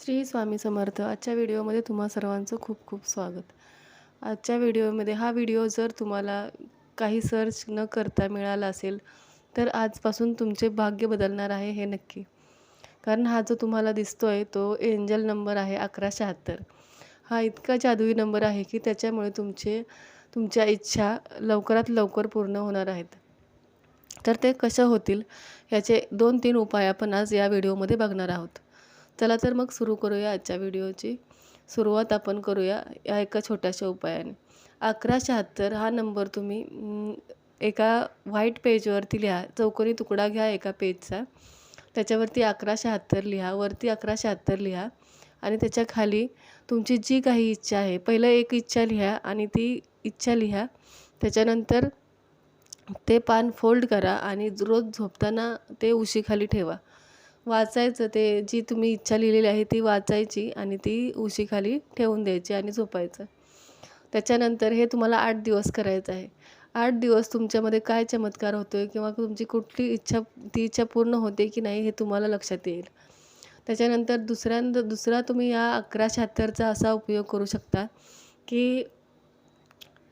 श्री स्वामी समर्थ. आजच्या व्हिडिओमध्ये तुम्हा सर्वांचं खूप खूप स्वागत. आजच्या व्हिडिओमध्ये हा व्हिडिओ जर तुम्हाला काही सर्च न करता मिळाला असेल तर आजपासून तुमचे भाग्य बदलणार आहे हे नक्की. कारण हा जो तुम्हाला दिसतो आहे तो एंजल नंबर आहे अकरा शहात्तर. हा इतका जादुई नंबर आहे की त्याच्यामुळे तुमचे तुमच्या इच्छा लवकरात लवकर पूर्ण होणार आहेत. तर ते कशा होतील याचे दोन तीन उपाय आपण आज या व्हिडिओमध्ये बघणार आहोत. चला तर मग सुरू करूया आजच्या व्हिडिओची. सुरुवात आपण करूया या एका छोट्याशा उपायाने. अकरा शहात्तर हा नंबर तुम्ही एका व्हाईट पेजवरती लिहा. चौकोनी तुकडा घ्या एका पेजचा. त्याच्यावरती अकरा शहात्तर लिहा. वरती अकरा शहात्तर लिहा. आणि त्याच्याखाली तुमची जी काही इच्छा आहे पहिलं एक इच्छा लिहा आणि ती इच्छा लिहा. त्याच्यानंतर ते पान फोल्ड करा आणि रोज झोपताना ते उशीखाली ठेवा. वाचायचं ते जी तुम्ही इच्छा लिहिलेली आहे ती वाचायची आणि ती उशीखाली ठेवून द्यायची आणि झोपायचं. त्याच्यानंतर हे तुम्हाला आठ दिवस करायचं आहे. आठ दिवस तुमच्यामध्ये काय चमत्कार होतो आहे किंवा तुमची कुठली इच्छा ती इच्छा पूर्ण होते की नाही हे तुम्हाला लक्षात येईल. त्याच्यानंतर दुसऱ्यांदा दुसरा तुम्ही या अकरा शहात्तरचा असा उपयोग करू शकता की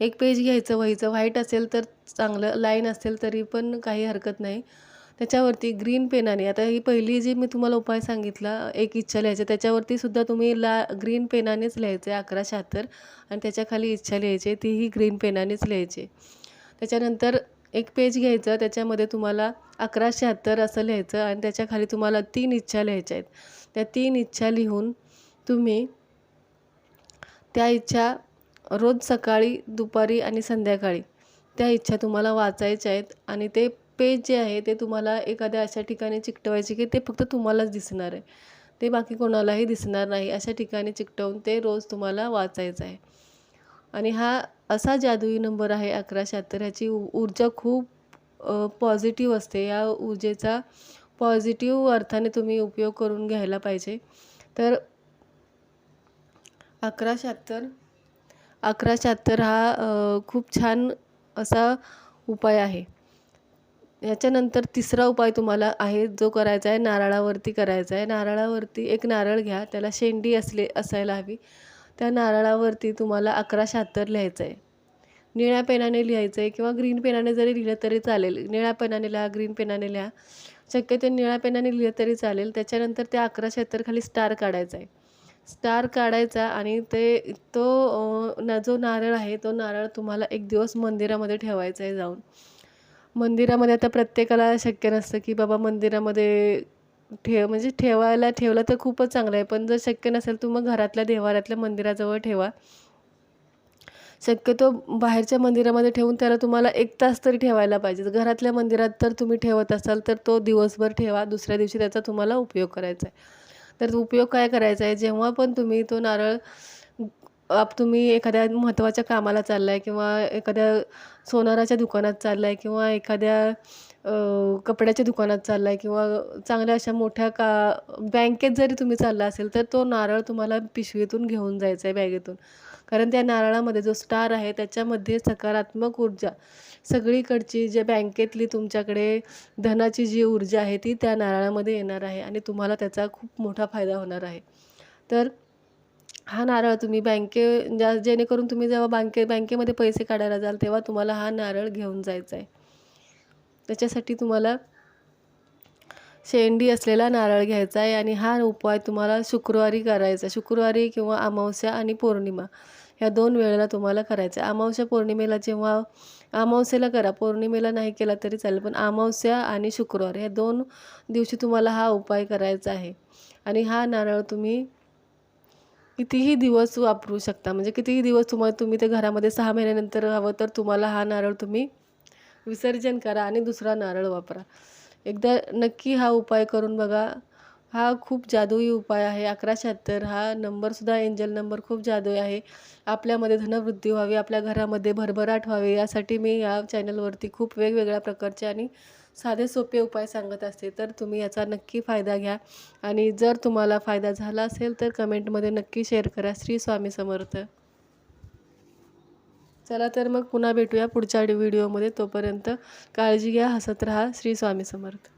एक पेज घ्यायचं वहीचं व्हाईट असेल तर चांगलं लाईन असेल तरी पण काही हरकत नाही. त्याच्यावरती ग्रीन पेनाने आता ही पहिली जी मी तुम्हाला उपाय सांगितला एक इच्छा लिहायची त्याच्यावरती सुद्धा तुम्ही ला ग्रीन पेनानेच लिहायचं आहे अकरा शहात्तर आणि त्याच्याखाली इच्छा लिहायची तीही ग्रीन पेनानेच लिहायची. त्याच्यानंतर एक पेज घ्यायचं त्याच्यामध्ये तुम्हाला अकरा शहात्तर असं लिहायचं आणि त्याच्याखाली तुम्हाला तीन इच्छा लिहायच्या आहेत. त्या तीन इच्छा लिहून तुम्ही त्या इच्छा रोज सकाळी दुपारी आणि संध्याकाळी त्या इच्छा तुम्हाला वाचायच्या आहेत आणि ते पेज जे आहे ते तुम्हाला एखाद्या अशा ठिकाणी चिकटवायचे की ते फक्त तुम्हालाच दिसणार आहे. ते बाकी कोणालाही दिसणार नाही. अशा ठिकाणी चिकटवून ते रोज तुम्हाला वाचायचं आहे. आणि हा असा जादुई नंबर आहे अकरा शहात्तर. ह्याची ऊर्जा खूप पॉझिटिव्ह असते. या ऊर्जेचा पॉझिटिव्ह अर्थाने तुम्ही उपयोग करून घ्यायला पाहिजे. तर अकरा शहात्तर अकरा शहात्तर हा खूप छान असा उपाय आहे. ह्याच्यानंतर तिसरा उपाय तुम्हाला आहे जो करायचा आहे नारळावरती करायचा आहे. नारळावरती एक नारळ घ्या त्याला शेंडी असले असायला हवी. त्या नारळावरती तुम्हाला अकरा शहात्तर लिहायचं आहे. निळ्या पेनाने लिहायचं आहे किंवा ग्रीन पेनाने जरी लिहिलं तरी चालेल. निळ्या पेनाने लिहा ग्रीन पेनाने लिहा. शक्यतो निळ्या पेनाने लिहिलं तरी चालेल. त्याच्यानंतर त्या अकरा शहात्तरखाली स्टार काढायचा आहे. स्टार काढायचा आणि ते तो ना जो नारळ आहे तो नारळ तुम्हाला एक दिवस मंदिरामध्ये ठेवायचा आहे जाऊन. मंदिरामध्ये आता प्रत्येकाला शक्य नसतं की बाबा मंदिरामध्ये ठेव म्हणजे ठेवायला ठेवलं तर खूपच चांगलं आहे. पण जर शक्य नसेल तर मग घरातल्या देवाऱ्यातल्या मंदिराजवळ ठेवा. शक्यतो बाहेरच्या मंदिरामध्ये ठेवून त्याला तुम्हाला एक तास तरी ठेवायला पाहिजे. घरातल्या मंदिरात तर तुम्ही ठेवत असाल तर तो दिवसभर ठेवा. दुसऱ्या दिवशी त्याचा तुम्हाला उपयोग करायचा आहे. तर उपयोग काय करायचा आहे? जेव्हा पण तुम्ही तो नारळ आप तुम्ही एखाद्या महत्त्वाच्या कामाला चालला आहे किंवा एखाद्या सोनाराच्या दुकानात चालला आहे किंवा एखाद्या कपड्याच्या दुकानात चालला आहे किंवा चांगल्या अशा मोठ्या का बँकेत जरी तुम्ही चालला असेल तर तो नारळ तुम्हाला पिशवीतून घेऊन जायचा आहे बॅगेतून. कारण त्या नारळामध्ये जो स्टार आहे त्याच्यामध्ये सकारात्मक ऊर्जा. सगळीकडची जे बँकेतली तुमच्याकडे धनाची जी ऊर्जा आहे ती त्या नारळामध्ये येणार आहे आणि तुम्हाला त्याचा खूप मोठा फायदा होणार आहे. तर हा नारळ तुम्ही बँके ज्या जेणेकरून तुम्ही जेव्हा बँके बँकेमध्ये पैसे काढायला जाल तेव्हा तुम्हाला हा नारळ घेऊन जायचा आहे त्याच्यासाठी तुम्हाला शेंडी असलेला नारळ घ्यायचा आहे आणि हा उपाय तुम्हाला शुक्रवारी करायचा शुक्रवारी किंवा अमावस्या आणि पौर्णिमा ह्या दोन वेळेला तुम्हाला करायचं आहे अमावस्या पौर्णिमेला जेव्हा अमावस्येला करा पौर्णिमेला नाही केला तरी चालेल पण अमावस्या आणि शुक्रवार ह्या दोन दिवशी तुम्हाला हा उपाय करायचा आहे. आणि हा नारळ तुम्ही कितीही दिवस वापरू शकता. म्हणजे कितीही दिवस तुम्हाला तुम्ही ते घरामध्ये सहा महिन्यानंतर हवं तर तुम्हाला हा नारळ तुम्ही विसर्जन करा आणि दुसरा नारळ वापरा. एकदा नक्की हा उपाय करून बघा. हा खूप जादुई उपाय आहे. अकरा शहात्तर हा नंबरसुद्धा एंजल नंबर खूप जादुई आहे. आपल्यामध्ये धनवृद्धी व्हावी आपल्या घरामध्ये भरभराट व्हावी यासाठी मी या चॅनलवरती खूप वेगवेगळ्या प्रकारचे आणि साधे सोपे उपाय सांगत असते. तर तुम्ही याचा नक्की फायदा घ्या. आणि जर तुम्हाला फायदा झाला असेल तर कमेंटमध्ये नक्की शेअर करा. श्री स्वामी समर्थ. चला तर मग पुन्हा भेटूया पुढच्या व्हिडिओमध्ये तोपर्यंत काळजी घ्या हसत राहा. श्री स्वामी समर्थ.